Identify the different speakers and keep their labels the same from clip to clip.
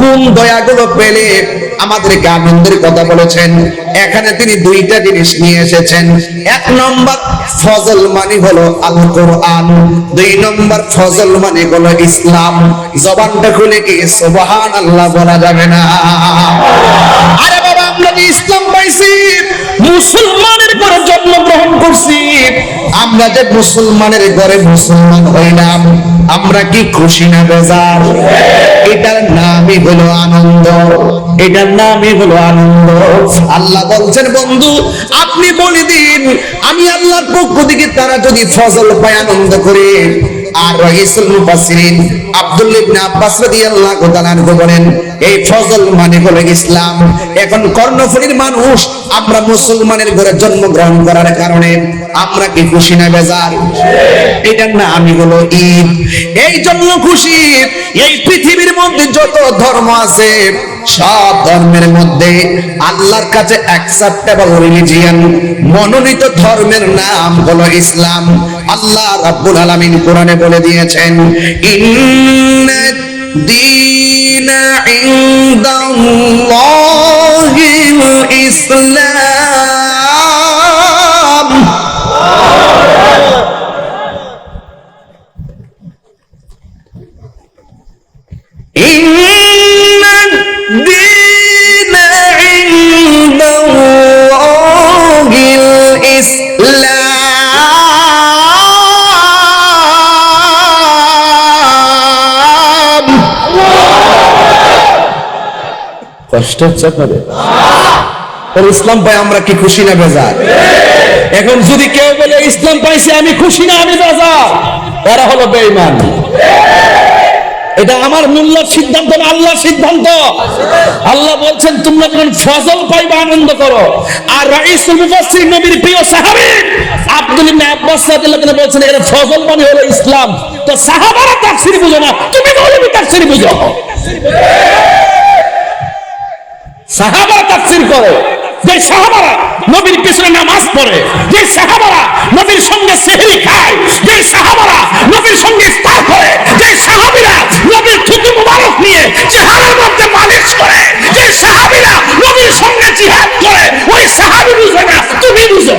Speaker 1: কোন দয়াগুলো পেলে আমাদেরকে আনন্দের কথা বলেছেন। এখানে তিনি দুইটা জিনিস নিয়ে এসেছেন। এক নম্বর ফজল মানে হলো আল কোরআন দুই নম্বর ফজল মানে হলো ইসলাম। জবানটা খুলে কি সুবহান আল্লাহ বলা যাবে না। আরে বাবা, আমরা যে ইসলাম পাইছি, মুসলমানের ঘরে জন্মগ্রহণ করছি। আমরা যে মুসলমানের ঘরে মুসলমান হইলাম, আমরা কি খুশি না বেজার? এটার নামই হলো আনন্দ। এটার নামই হলো আনন্দ। আল্লাহ বলছেন, বন্ধু, আপনি বলে দিন, আমি আল্লাহর পক্ষ থেকে তারা যদি ফসল পায় আনন্দ করে আর রাইসুল মুফাসসিরিন আব্দুল্লাহ ইবনে আব্বাস রাদিয়াল্লাহু তাআলা বলেন, এই ফজল মানে হলো ইসলাম। এখন কর্ণফুলীর মানুষ আমরা মুসলমানের ঘরে জন্মগ্রহণ করার কারণে আমরা কি খুশি না বেজার? এটার না আমি হলো ঈদ। এই জন্য খুশি। এই পৃথিবীর মধ্যে যত ধর্ম আছে সব ধর্মের মধ্যে আল্লাহর কাছে অ্যাকসেপ্টেবল রিলিজিয়ান মনোনীত ধর্মের নাম হলো ইসলাম। আল্লাহ রাব্বুল আলামিন কোরআনে বলে দিয়েছেন, ইন্না দীন ইনদাল্লাহিল ইসলাম। কষ্ট হচ্ছে আপনাদের ইসলাম পাই আমরা কি খুশি না বেজার? এখন যদি কেউ বলে, ইসলাম পাইছে, আমি খুশি না, আমি বেজার এরা হলো বেঈমান। এটা আমার মূল্যর সিদ্ধান্ত না আল্লাহর সিদ্ধান্ত। আল্লাহ বলছেন, তোমরা যখন ফজল পাইবা, আনন্দ করো। আর রাইসুল মুফাসসির নবীর প্রিয় সাহাবী আব্দুল ইবনে আব্বাস রাদিয়াল্লাহু আনহু বলছেন, এখানে ফজল মানে হলো ইসলাম। তো সাহাবারা তাফসীর বুঝো না। তুমি মৌলবী তাফসীর বুঝো। সাহাবারা তাফসীর করে। যে সাহাবারা নবীর পিছনে নামাজ পড়ে, যে সাহাবারা নবীর সঙ্গে সেহরি খায়, যে সাহাবারা নবীর সঙ্গে ইফতার করে, যে সাহাবীরা নবীর থুতু মুবারক নিয়ে জিহাদের মধ্যে মালিশ করে, যে সাহাবীরা নবীর সঙ্গে জিহাদ করে, ওই সাহাবী বুঝে না, তুমি বুঝো।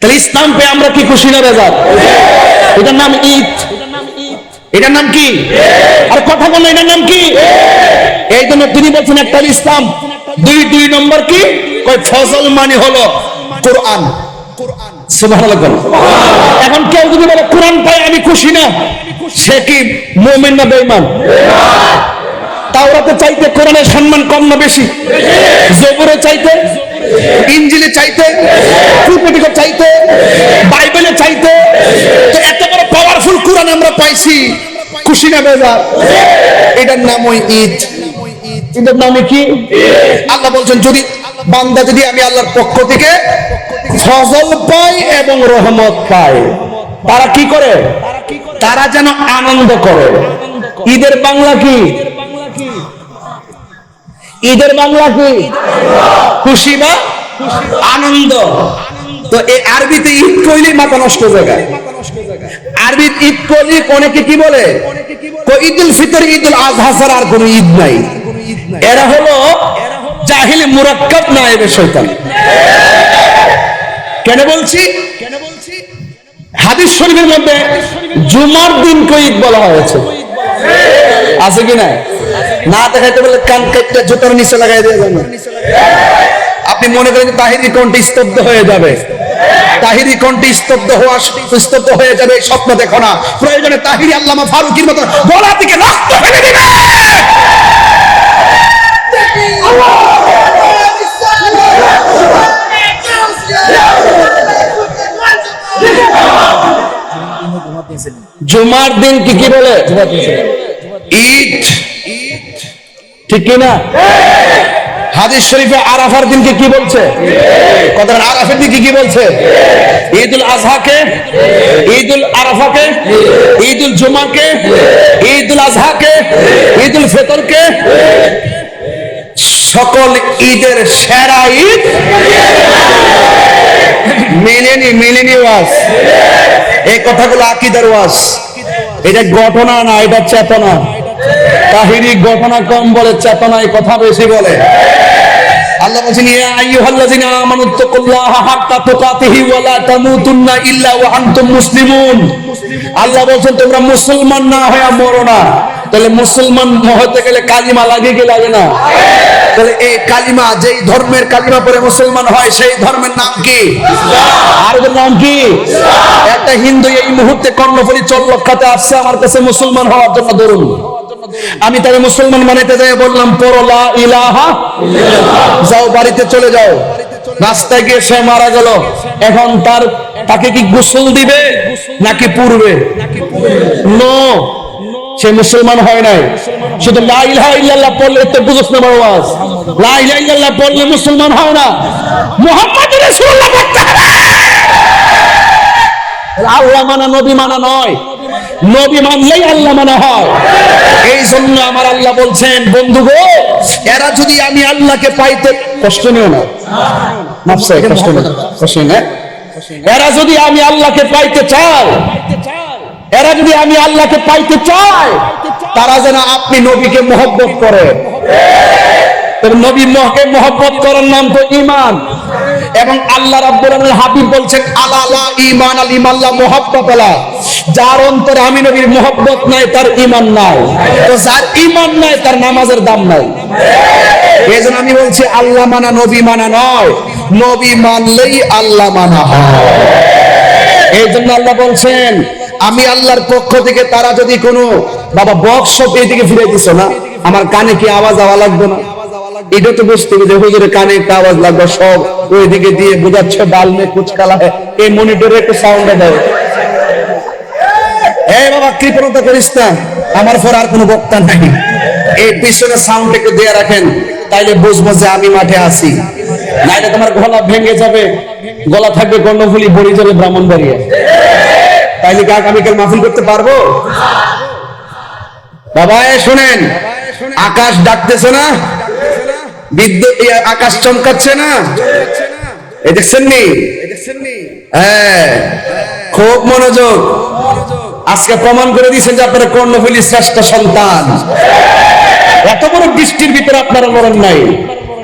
Speaker 1: তাহলে ইসলাম পেয়ে আমরা কি খুশি না বেজার? এটার নাম ঈদ। এটার নাম কি? আর কথা বলল এটার নাম কি? এই জন্য তিনি বলছেন একটা ইসলাম। দুই দুই নম্বর কি? কয়, ফজল মানে হলো কোরআন। এখন কেউ যদি বলে, কোরআন পাই আমি খুশি না। সে কি মুমিন না বেঈমান? তাওরাতে চাইতে কোরআনের সম্মান কম না বেশি? জবুরে চাইতে ইঞ্জিলে চাইতে প্রফেটিকে চাইতে বাইবেলে চাইতে তো এত বড় পাওয়ারফুল কোরআন আমরা পাইছি। খুশি না বেজার এটার নাম ওই ঈদ। এটার নামে কি? আল্লাহ বলছেন যদি বান্দা যদি আমি আল্লাহর পক্ষ থেকে ফজল পাই এবং রহমত পাই তারা কি করে? তারা যেন আনন্দ করে। ঈদের বাংলা কি? ঈদের বাংলা কি? খুশি বা আনন্দ। তো এই আরবিতে ঈদ কইলে মাথা নষ্ট জায়গায় আরবি ঈদ কইলে অনেকে কি বলে? ফিতর আর কোনো ঈদ নাই। এরা হলো জাহিল মুরাক্কাব শয়তান। কেন বলছি? কেন বলছি হাদিস শরীফের মধ্যে জুমার দিনকে ঈদ বলা হয়েছে। আছে কি না না দেখাইতে বলে কান কেটে জুতার নিচে লাগাই দিয়ে যাবে। আপনি মনে করেন তাহিরি কণ্ঠে স্তব্ধ হয়ে যাবে। তাহিরি কণ্ঠে স্তব্ধ হওয়া স্তব্ধ হয়ে যাবে স্বপ্ন দেখো না। প্রয়োজনে তাহিরি আল্লামা ফারুকির মতো গলা থেকে রক্ত ফেলে দিবে। জুমার দিন কি কি বলে? ঈদ ঠিক কি না হাদিস শরীফে আরাফার দিনকে কি বলছে? কথা আরাফের দিনকে কি বলছে? ঈদুল আজহাকে? ঈদুল আরাফাকে? ঈদুল জুমাকে? ঈদুল আজহাকে? ঈদুল ফিতরকে? সকল ঈদের সেরা ঈদ? মেলেনি মেলেনি ওয়াজ। এই কথাগুলো আকিদার ওয়াজ। এটা ঘটনা না, এটা চেতনা। তাহিরি ঘটনা কম বলে চেতনা এই কথা বেশি বলে। আল্লাহ বলছেন তোমরা মুসলমান না হয়ে মরো না। তাহলে মুসলমান হতে গেলে কালিমা লাগে কি লাগে না? তাহলে এই কালিমা, যেই ধর্মের কালিমা পরে মুসলমান হয়, সেই ধর্মের নাম কি? আর নাম কি? একটা হিন্দু এই মুহূর্তে কর্ণফুলী চল্লক্ষাতে আসছে, আমার কাছে মুসলমান হওয়ার জন্য ধরুন। আমি তাকে মুসলমান মানাইতে যাই, বললাম পরলা ইলাহা যাও, বাড়িতে চলে যাও। রাস্তায় গিয়ে সে মারা গেল। এখন তার, তাকে কি গোসল দিবে নাকি পূর্বে নো। সে মুসলমান হয় নাই। শুধু পড়লে মুসলমান হয় না। মুহাম্মাদুর রাসূলুল্লাহ আল্লাহ মানা, নবী মানা নয়। নবী মানলেই আল্লাহ মানা হয়। এই জন্য আমার আল্লাহ বলছেন বন্ধু গো এরা যদি আমি আল্লাহকে পাইতে কষ্ট নিও না। কষ্ট কষ্ট না। এরা যদি আমি আল্লাহকে পাইতে চাই এরা যদি আমি আল্লাহকে পাইতে চাই তারা যেন আপনি নবীকে মহব্বত করে। নবী মহকে মহব্বত করার নাম তো ইমান এবং আল্লাহ রাব্বুল হাবিব বলছেন, আলা লা আল মুহাব্বত আলা। যার অন্তরে আমি নবীর মুহাব্বত নাই, তার ঈমান নাই। তো যার ঈমান নাই, তার নামাজের দাম নাই। এজন্য আমি বলছি, আল্লাহ মানা, নবী মানা নয়। নবী মানলেই আল্লাহ মানা হয়। এই জন্য আল্লাহ বলছেন, আমি আল্লাহর পক্ষ থেকে তারা যদি কোনো, বাবা বক্স সব এইদিকে ফিরে দিছো না, আমার কানে কি আওয়াজ আওয়া লাগবে না? এটা তো বুঝতে হবে যে হুজুরের কানে একটা আওয়াজ লাগবে, সব ওইদিকে দিয়ে বোঝাচ্ছে ডাল মে কুচ কালা হয় এই মনিটরে একটু সাউন্ড দেয় এই বাবা, কৃপণতা করিস না। আমার পর আর কোনো বক্তা নাই। এই পিছনে সাউন্ড একটু দিয়ে রাখেন, তাইলে বুঝব যে আমি মাঠে আছি। নাইলে তোমার গলা ভেঙে যাবে। গলা থাকবে কর্ণফুলি বড়ি যাবে ব্রাহ্মণবাড়িয়া। তাইলে কি আগামীকাল মাহফিল করতে পারব? বাবা শুনেন, আকাশ ডাকতেছে না? বিদ্যুৎ আকাশ চমকাচ্ছে না? এই দেখছেন হ্যাঁ। খুব মনোযোগ। আজকে প্রমাণ করে দিয়েছেন যে আপনারা কর্ণফুলি শ্রেষ্ঠ সন্তান। এত বড় বৃষ্টির ভিতরে আপনারা মরণ নাই।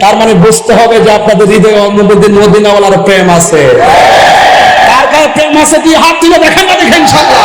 Speaker 1: তার মানে বুঝতে হবে যে আপনাদের হৃদয়ে অন্যদের মদিনাওয়ালার প্রেম আছে। কার কার প্রেম আছে দিয়ে হাত তুলে দেখেন না, দেখেন ইনশাআল্লাহ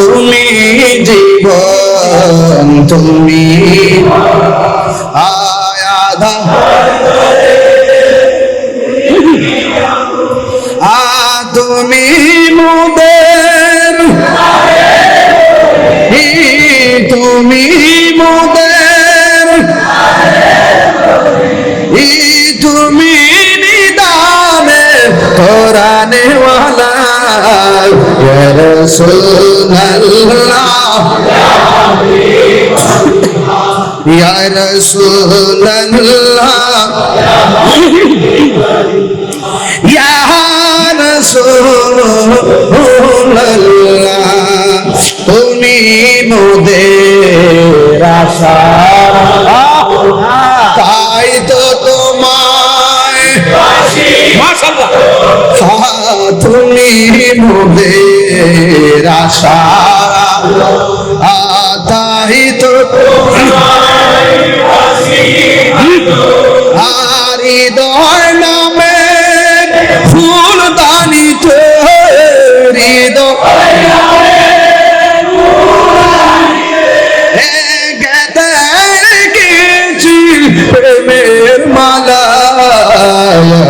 Speaker 1: তুমি জীবন তুমি আয় আ তুমি মোদের। তুমি মোদের। ই তুমি নিদানে কোরআনে ওয়ালা ইয়া রাসূলুল্লাহ ইয়া রাসূলুল্লাহ ইয়া রাসূলুল্লাহ তুমি তুমি মোদের তো আর হৃদয় নামে ফুল দানিত হৃদয়। গেতে গেছি প্রেমের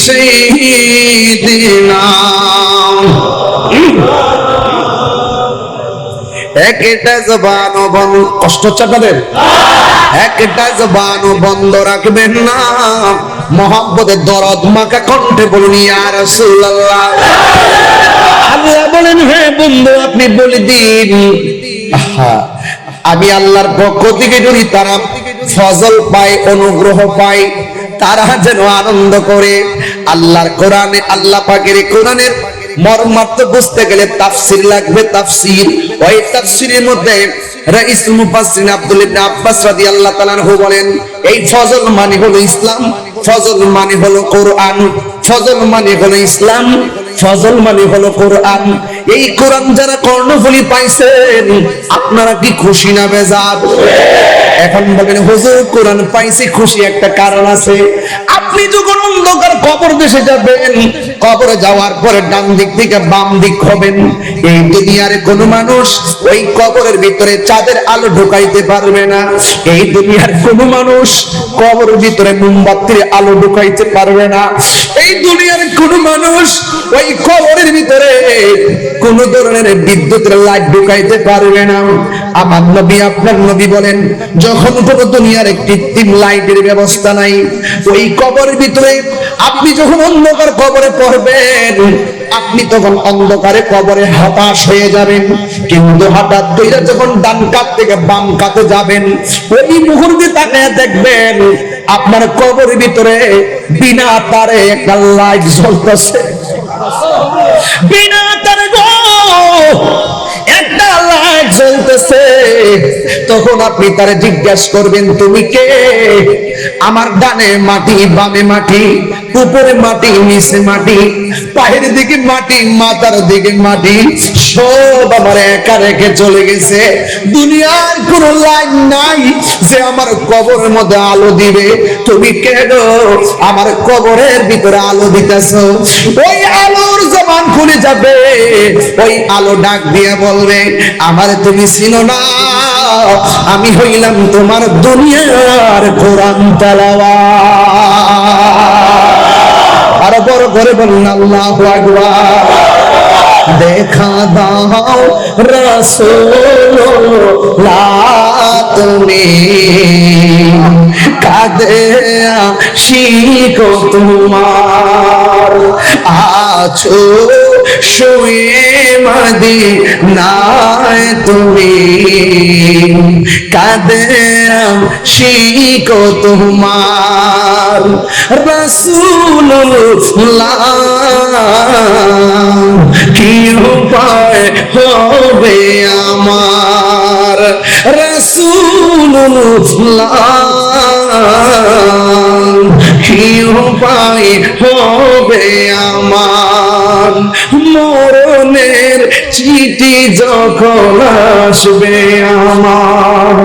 Speaker 1: سيدنا একটা জবান বন্ধ কষ্ট হচ্ছে আপনাদের একটা জবান বন্ধ রাখবেন না মোহাম্মদের দরদ মাকা কণ্ঠে বলুন ইয়া রাসূলুল্লাহ আল্লাহ বলেন হ্যাঁ বন্ধু আপনি বলে দিন আহা, আমি আল্লাহর পক্ষ থেকে যদি তারা ফজল পায় অনুগ্রহ পায় তারা যেন আনন্দ করে। আল্লাহর কোরআনে, আল্লাহ পাকের কোরআনের মর্মার্থ বুঝতে গেলে তাফসির লাগবে, তাফসির। ওই তাফসিরের মধ্যে রাইস মুফাসসিরিন আব্দুল ইবনে আব্বাস রাদিয়াল্লাহু তাআলা বলেন, এই ফজল মানে হলো ইসলাম, ফজল মানে হলো কোরআন, ফজল মানে হলো ইসলাম, ফজল মানে হলো কোরআন। এই কোরআন যারা কর্ণফুলি পাইছেন, আপনারা কি খুশি না বেজার? এখন বলেন, হুজুর, কোরআন পাইছি, খুশি একটা কারণ আছে। আপনি যখন অন্ধকার কবর দেশে যাবেন কবরে যাওয়ার পরে ডান দিক থেকে বাম দিক হবেন। এই দুনিয়ার কোন মানুষ ওই কবরের ভিতরে চাঁদের আলো ঢুকাইতে পারবে না। এই দুনিয়ার কোন মানুষ কবরের ভিতরে মোমবাতির আলো ঢুকাইতে পারবে না। এই দুনিয়ার কোন মানুষ ওই কবরের ভিতরে কোন ধরনের বিদ্যুতের লাইট ঢুকাইতে পারবে না। আমার নবী, আপনার নবী বলেন, যখন কোন দুনিয়ার কৃত্রিম লাইটের ব্যবস্থা নাই, ওই কবরের ভিতরে আপনি যখন অন্ধকার কবরে পড়বেন আপনি তখন অন্ধকারে কবরে হতাশ হয়ে যাবেন। কিন্তু হঠাৎ কইরা যখন ডান কাত থেকে বাম কাতে যাবেন, ওই মুহূর্তে তাকে দেখবেন, আপনার কবরের ভিতরে বিনা তারে একটা লাইট জ্বলতেছে। বিনা তারে গো! তখন আপনি তারে জিজ্ঞাসা করবেন, তুমি কে? আমার ডানে মাটি, বামে মাটি, উপরে মাটি, নিচে মাটি, পায়ের দিকে মাটি, মাথার দিকে মাটি, সব আমার একা রেখে চলে গেছে। দুনিয়ার কোন লাইন নাই যে আমার কবরের মধ্যে আলো দিবে। তুমি কেন আমার কবরের ভিতরে আলো দিতেছ? ওই আলোর জবান খুলে যাবে, ওই আলো ডাক দিয়ে বলবে, আমার তুমি ছিল না। আমি হইলাম তোমার দুনিয়ার কোরআন তালাওয়া আরও বড় করে বলুন, আল্লাহ আকবার। দেখা দাও রসোল্লাহ তুমি কাদে শিখো তোমার। আছো শুয়ে মদি নাই তুমি। কাদে শিখো তোমার রসুল্লাহ কি উপায় হবে আমার রসুল্লাহ কি হবে আমার। মরণের চিঠি যখন আসবে আমার,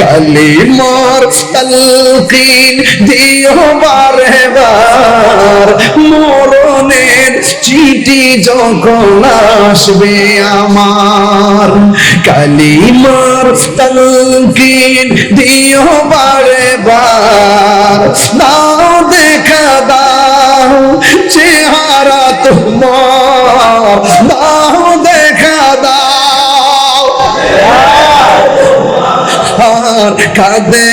Speaker 1: কালিমার তালকিন দিও বারে বার মরণের চিঠি যখন আসবে আমার, কালিমার তালকিন দিও বারে বার দাও দেখা দাও, চেহারা তোমার। দাও দেখা দাও। আর কাঁদে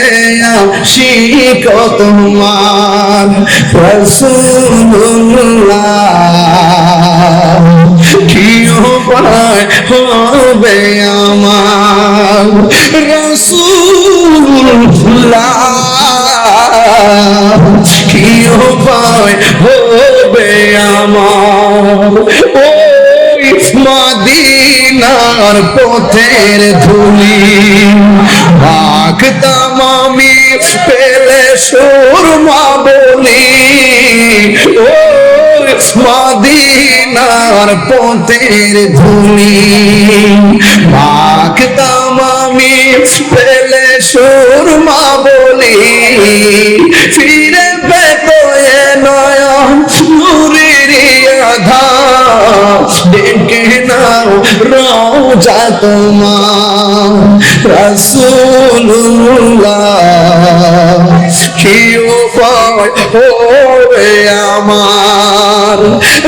Speaker 1: শিখ তোমার রসুল্লাহ কি উপায় হবে আমার রসুল্লাহ কি উপায় হবে আমার? ওই মাদিনার পথের ধুলি মাখতাম আমি পেলে সুরমা বলি। ও মাদিনার পথের ধুলি মাখতাম আমি পেলে সুরমা বলি। ফিরে পেতো এ নয়ন নূরের আধা ডেকে নাও রোজা তোমার রসুল্লাহ কি উপায় ওরে আমার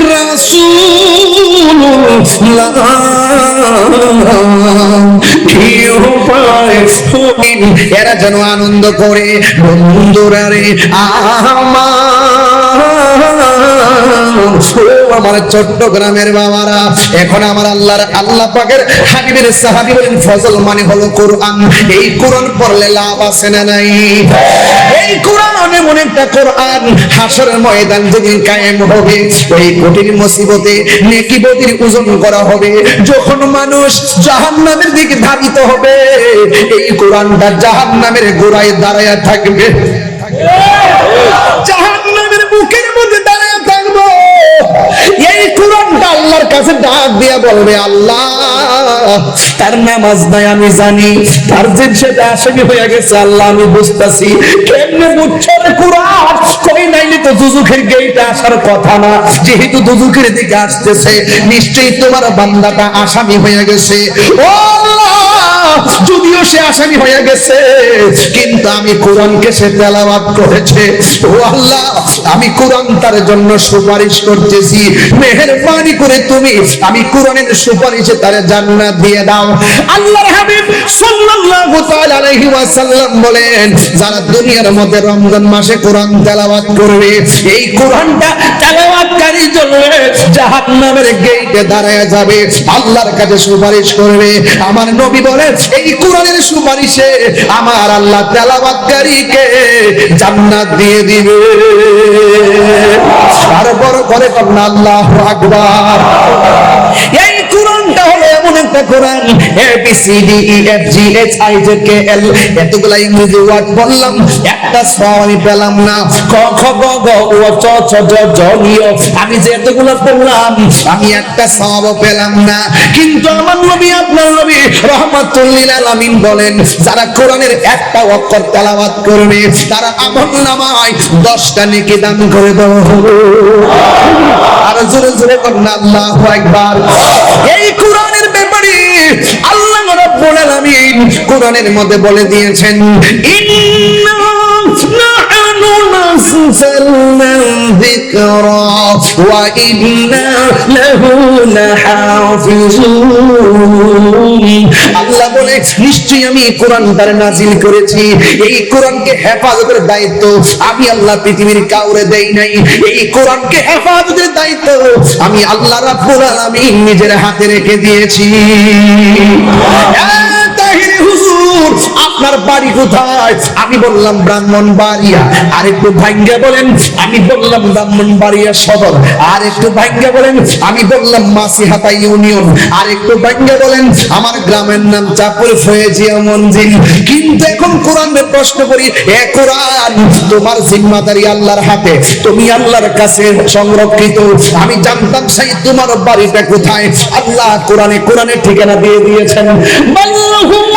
Speaker 1: উপায় এরা যেন আনন্দ করে বন্ধুরা রে আমার আমার ছোট্ট গ্রামের বাবারা, এখন আমার আল্লাহর আল্লাহ পাকের হাবিবের সাহাবী বলেন ফজল মানে হলো কোরআন। এই কোরআন পড়লে লাভ আছে না নাই? এই কোরআন এমন একটা কোরআন হাসরের ময়দান যেদিন কায়েম হবে। ওই কঠিন মুসিবতে নেকি বদির ওজন করা হবে। যখন মানুষ জাহান্নামের দিকে ধাবিত হবে, এই কোরআনটা জাহান্নামের গোড়ায় দাঁড়ায় থাকবে। জাহান্নামের মুখের আল্লাহর কাছে ডাক দিয়া বলবে, আল্লাহ, তার নামাজ নাই আমি জানি, তার যে সেটা আসামি হয়ে গেছে, আল্লাহ আমি বুঝতাছি, কেমনে বুঝছ যদিও সে আসামি হয়ে গেছে, কিন্তু আমি কোরআনকে সে করেছে। ও আল্লাহ, আমি কোরআন তার জন্য সুপারিশ করতেছি। মেহেরবানি করে তুমি আমি কোরআনের সুপারিশে তার জান্নাত দিয়ে দাও। ওয়াসাল্লাম বলেন, যারা দুনিয়ার মধ্যে রমজান মাসে কোরআন তেলাওয়াত করবে। এই কোরআনটা তেলাওয়াতকারী জন্য জাহান্নামের গেটে দাঁড়ায় যাবে। আল্লাহর কাছে সুপারিশ করবে। আমার নবী বলেন এই কোরআনের সুপারিশে আমার আল্লাহ তেলাওয়াতকারীকে জান্নাত দিয়ে দিবে। বড় করে কন্যা আল্লাহ আকবার। এই এমন একটা কোরআন? আমি যে এতগুলো পড়লাম, আমি একটা সবও পেলাম না। কিন্তু আমার নবী, আপনার নবী রহমাতুল্লিল আলামিন বলেন, যারা কোরআনের একটা অক্ষর তেলাওয়াত করবে, তারা আমল নামায় দশটা নেকি দান করে দেওয়া হবে আর জোরে জোরে কন্যা আল্লাহু আকবার। এই ব্যাপারে আল্লাহ রাব্বুল আলামিন কোরআনের মধ্যে বলে দিয়েছেন ইন্না যিকরা ওয়া ইন্না লাহু লাহাফিজুন আল্লাহ বলে নিশ্চয়ই আমি এই কোরআনটার নাজিল করেছি। এই কোরআনকে হেফাজতের দায়িত্ব আমি আল্লাহ পৃথিবীর কাউরে দেই নাই। এই কোরআনকে হেফাজতের দায়িত্ব আমি আল্লাহ রাব্বুল আলামিন নিজের হাতে রেখে দিয়েছি। আপনার বাড়ি কোথায়? আমি বললাম ব্রাহ্মণ বাড়িয়া আর একটু ভাঙ্গে বলেন, আমি বললাম ব্রাহ্মণ বাড়িয়া সদর। আর একটু ভাঙ্গে বলেন, আমি বললাম মাসিহাতা ইউনিয়ন। আর একটু ভাঙ্গে বলেন, আমার গ্রামের নাম চাপুর ফয়েজিয়া মঞ্জিল। কিন্তু এখন কোরআনের প্রশ্ন করি, এ কোরআন তোমার জিম্মাদারি আল্লাহর হাতে, তুমি আল্লাহর কাছে সংরক্ষিত। আমি জানতাম সেই তোমার বাড়িটা কোথায়। আল্লাহ কোরআনে কোরআনের ঠিকানা দিয়ে দিয়েছেন। বাল্লাহুম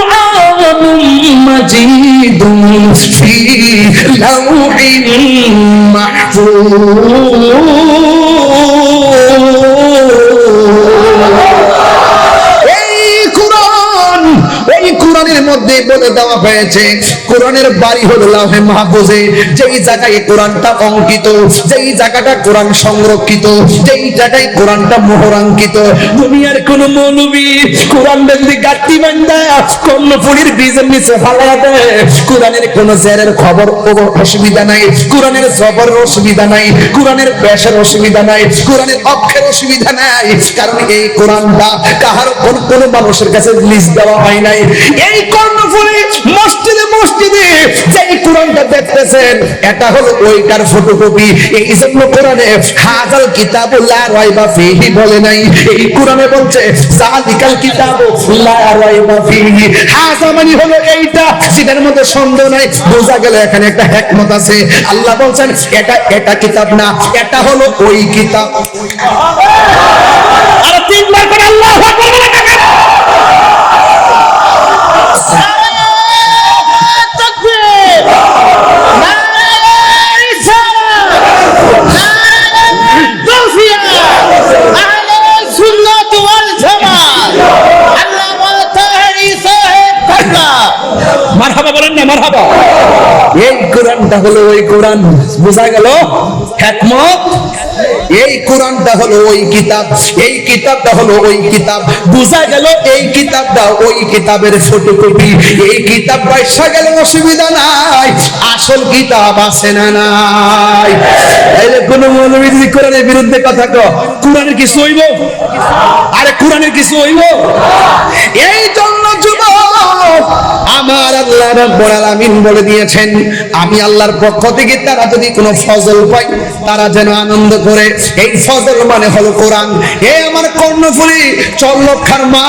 Speaker 1: قرآن مجيد في لوح محفوظ. মধ্যে বলে দেওয়া হয়েছে, কোরআনের বাড়ি হলো লাহে মাহফুজে, যেই জায়গায় কোরআনটা অঙ্কিত, যেই জায়গাটা কোরআন সংরক্ষিত, যেই জায়গায় কোরআনটা মোহরাঙ্কিত। দুনিয়ার কোন মৌলবী কোরআন বেন্দি গাত্তি বান্দা কর্ণফুলির বীজের নিচে ফালা দেয়। কোরআনের কোন জেরের খবর অসুবিধা নাই, কোরআনের জবরের অসুবিধা নাই, কোরআনের পেশের অসুবিধা নাই, কোরআনের অক্ষের অসুবিধা নাই, কারণ এই কোরআনটা কাহার কোন কোন মানুষের কাছে লিস্ট দেওয়া হয় নাই। এই মসজিদে মসজিদে কোরআনটা দেখতেছেন, এটা হলো ওইটার ফটোকপি এই জন্য কোরআনে ফিহি বলে নাই। এই কোরআনে বলছে ফিহি। হাজা মানে হলো এইটা, সেটার মধ্যে সন্দেহ নাই। বোঝা গেল এখানে একটা হিকমত আছে। আল্লাহ বলছেন, এটা এটা কিতাব না, এটা হলো ওই কিতাব। অসুবিধা নাই, আসল কিতাব আছে না নাই? যে কোন কোরআনের বিরুদ্ধে কথা কোরআনের কিছু হইব? আরে কোরআনের কিছু হইব? এই যুবক আমার আল্লাহ রাব্বুল আলামিন বলে দিয়েছেন, আমি আল্লাহর পক্ষ থেকে তারা যদি কোনো ফজল পায়, তারা যেন আনন্দ করে। এই ফজল মানে হলো কোরআন। হে আমার কর্ণফুলি চল্লক্ষার মা,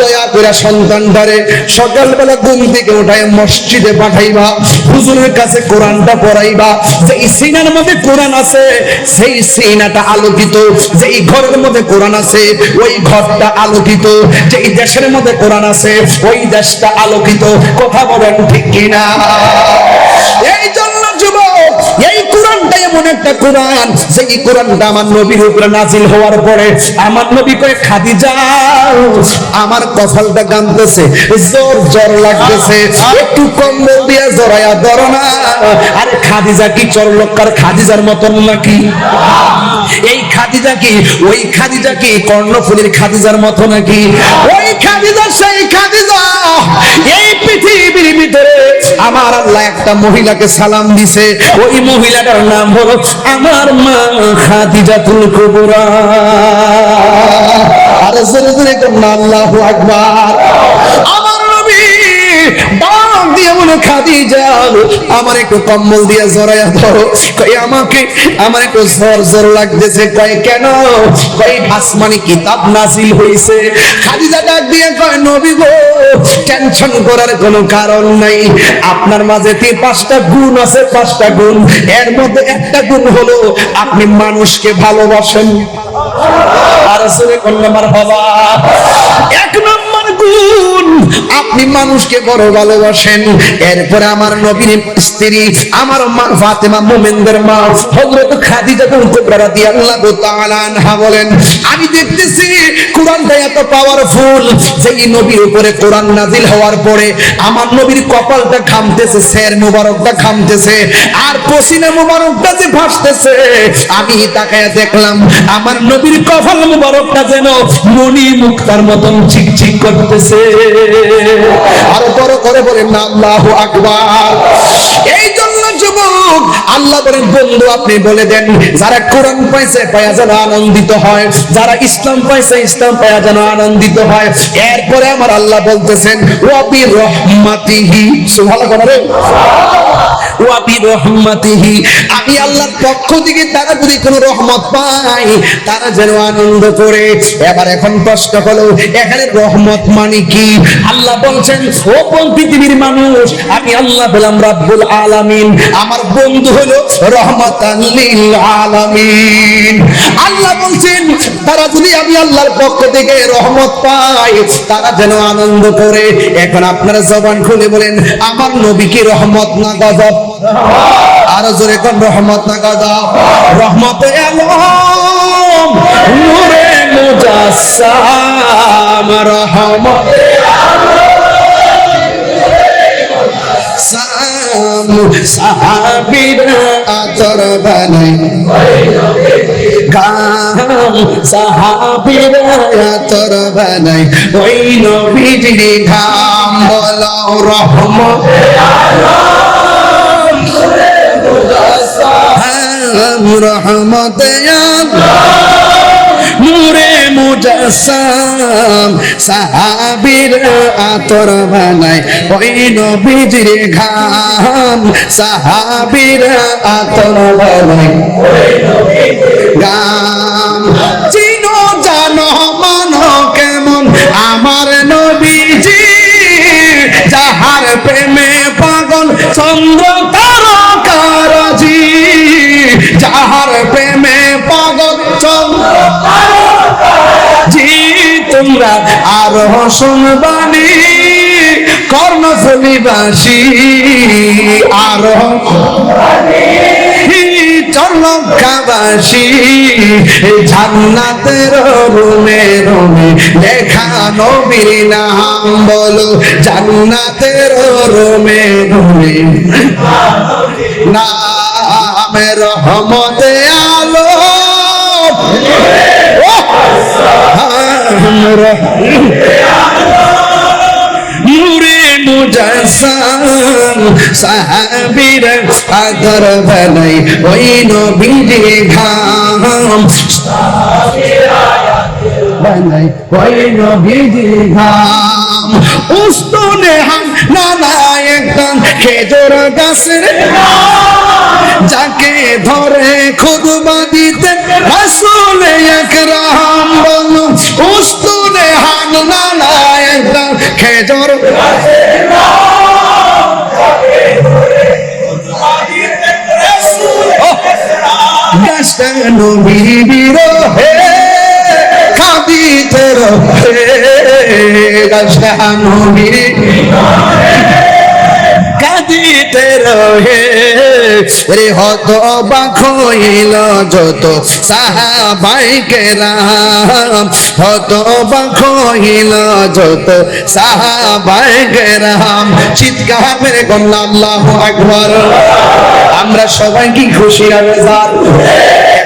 Speaker 1: দয়া করে সন্তান ধরে সকালবেলা ঘুম থেকে উঠায় মসজিদে পাঠাইবা, হুজুরের কাছে কোরআনটা পড়াইবা। যেই সিনার মধ্যে কোরআন আছে, সেই সিনাটা আলোকিত। যে এই ঘরের মধ্যে কোরআন আছে, ওই ঘরটা আলোকিত। যে এই দেশের মধ্যে কোরআন আছে, ওই দেশটা আলোকিত। কথা বলেন ঠিক কিনা? এই জন্য যুবক, এই কোরআনটা এমন একটা কোরআন সেই কোরআনটা আমার নবীর উপরে নাজিল হওয়ার পরে আমার নবী কয়ে, খাদিজা, আমার কফলটা গামতেছে, জোর জ্বর লাগতেছে, একটু কম্বল দিয়ে জড়াইয়া ধরো না। আরে খাদিজা কি চরলক্কার খাদিজার মতন নাকি? খাদিজা কি ওই খাদিজা কি কর্ণফুলির খাদিজার মতো নাকি? ওই খাদিজা, সেই খাদিজা, এই পৃথিবীর ভিতরে আমার আল্লাহ একটা মহিলাকে সালাম দিছে। ওই মহিলাটার নাম হলো আমার মা খাদিজাতুল কুবরা। আর জোরে জোরে করুন আল্লাহু আকবার। ডাক দিয়ে বলে খাদিজা আমার একটু কম্বল দিয়ে জড়াইয়া ধরো। কই আমাকে, আমার একটু জ্বর জ্বর লাগতেছে। কয়, কেন? কই আসমানি কিতাব হইছে। খাদিজা ডাক দিয়ে কয়, নবী গো টেনশন করার কোনো কারণ নাই। আপনার মাঝে পাঁচটা গুণ আছে, পাঁচটা গুণ। এর মধ্যে একটা গুণ হলো, আপনি মানুষকে ভালোবাসেন। আর সুরে কন্যামার বাবা এক নম্বর আপনি মানুষকে বড় ভালোবাসেন। এরপরে আমার নবীর স্ত্রী, আমার মা ফাতেমা মোমেনদের মা, হযরত খাদিজা কুবরা রাদিয়াল্লাহু তাআলা আনহা বলেন, আমি দেখতেছি এত পাওয়ারফুল নবীর উপরে হওয়ার পরে আমার নবীর কপালটা খামতেছে সের মুবারকটা খামতেছে আর পসিনা মুবারকটা যে ভাসতেছে, আমি তাকায়া দেখলাম, আমার নবীর কপাল মুবারকটা যেন মণি মুক্তার মতন চিকচিক করতেছে আরও বড় করে বলেন আল্লাহু আকবার। এই জন্য যুবক, আল্লাহ বলেন, বন্ধু, আপনি বলে দেন, যারা কোরআন পাইছে পায়া যেন আনন্দিত হয়। যারা ইসলাম পাইছে ইসলাম পায়া যেন আনন্দিত হয়। এরপরে আমার আল্লাহ বলতেছেন রবি রহমাতিহি সুবহানাল্লাহ রে আমি আল্লাহর পক্ষ থেকে তারা যদি রহমত পায়, তারা যেন আনন্দ করে। এবার এখন প্রশ্ন হলো, এখানে রহমত মানে কি? আল্লাহ বলছেন পৃথিবীর মানুষ, আমি আল্লাহ বললাম, রাব্বুল আলামিন। আমার বন্ধু হলো রহমাতান লিল আলামিন। আল্লাহ বলছেন, তারা যদি আমি আল্লাহর পক্ষ থেকে রহমত পায় তারা যেন আনন্দ করে। এখন আপনারা জবান খুলে বলেন, আমার নবী কি রহমত না গজব? আরও জোরে কোন রহমত না গজব রহমতে নূরে মুজাসসাম, রহমতে সাহাবীরা আতর বানাই গাম সাহাবীরা আতর বানাই ওই নবীজির ঘাম বলো রহমত আলম। রহমতে নূরে মুজাসসাম, সাহাবীর আতর বানায় ওই নবীজির ঘাম, সাহাবীর আতর বানায় গাম, চিনো জানো মানো কেমন? আমার নবীজি তোমরা আরও শুনবানি কর্ণফুলিবাসী আরও চলকাবাসী জান্নাতের রুমে রুমে লেখা নবীর নাম বলো, জান্নাতের রুমে রুমে। নামের রহমতে আলো। আদর বানাই ওই নবীজি ঘাম। বানাই ওই নবীজি ঘাম। উস্তনে হাম নানা খেজুর গাছের যাকে ধরে খুদবা দিতে রাসূল একরাম। বলু উস্তুনে হান নানা একদম খেজুর। গাছটা নবীর বিরহে নবীর কাঁদিতে রহে। রে হত বাখইল যত সাহাবাইকে রাম। হত বাখইল যত সাহাবাইকে রাম। চিৎকার মেরে কন্যা আল্লাহু আকবার। আমরা সবাই কি খুশি হবে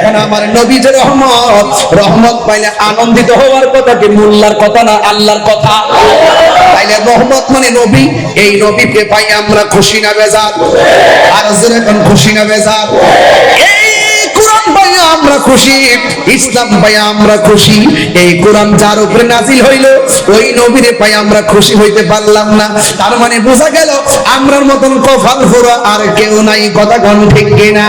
Speaker 1: এখন আমার নবীজ রহমত রহমত পাইলে আনন্দিত হওয়ার কথা কি মোল্লার কথা না আল্লাহর কথা? রহমত মানে নবী, এই নবীকে পাই আমরা খুশি না আর খুশি না আমরা খুশি হইতে পারলাম না। তার মানে বোঝা গেল, আমরার মতন কফাল আর কেউ নাই, কথা কোন ঠিক কিনা?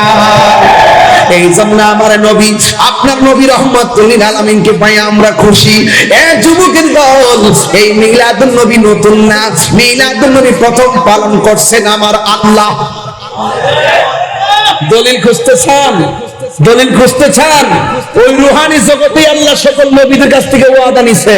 Speaker 1: এই জন্য আমার নবী, আপনার নবী আলামিনকে পাই আমরা খুশি। যুবকের দল, এই মিলাদুন নবী নতুন না, মিলাদুন নবী প্রথম পালন করছেন আমার আল্লাহ। দলিল খুঁজতে চান দলিল খুঁজতে চান ওই রুহানি জগতে আল্লাহ সকল নবীদের কাছ থেকে ওয়াদা নিছে।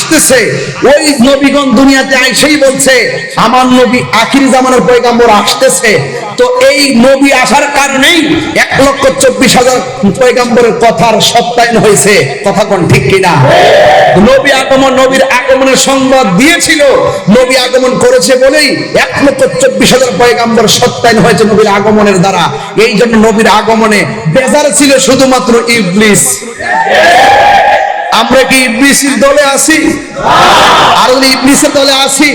Speaker 1: আসতেছে। ওই নবীগণ দুনিয়াতে আইসেই বলছে, আমার নবী আখির জামানের পয়গাম্বর আসতেছে। তো এই নবী আসার কারণেই এক লক্ষ চব্বিশ হাজার পয়গাম্বরের কথার সত্যায়ন হয়েছে। কথা কোন ঠিক কিনা? নবী আগমন নবীর আগমনের সংবাদ দিয়েছিল। নবী আগমন করেছে বলেই এক লক্ষ চব্বিশ হাজার পয়গাম্বর সত্যায়ন হয়েছে নবীর আগমনের দ্বারা। এই জন্য নবীর আগমনে বেজার ছিল শুধুমাত্র ইবলিস। আমরা কি ইবলিসের দলে আছি? আর যদি ইবলিসের দলে আছি।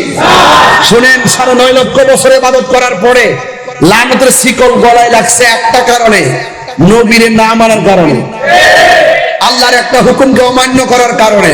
Speaker 1: শুনেন, সাড়ে নয় লক্ষ বছর ইবাদত করার পরে লানতের শিকল গলায় লাগছে একটা কারণে, নবীর না মানার কারণে। আল্লাহর একটা হুকুমকে অমান্য করার কারণে।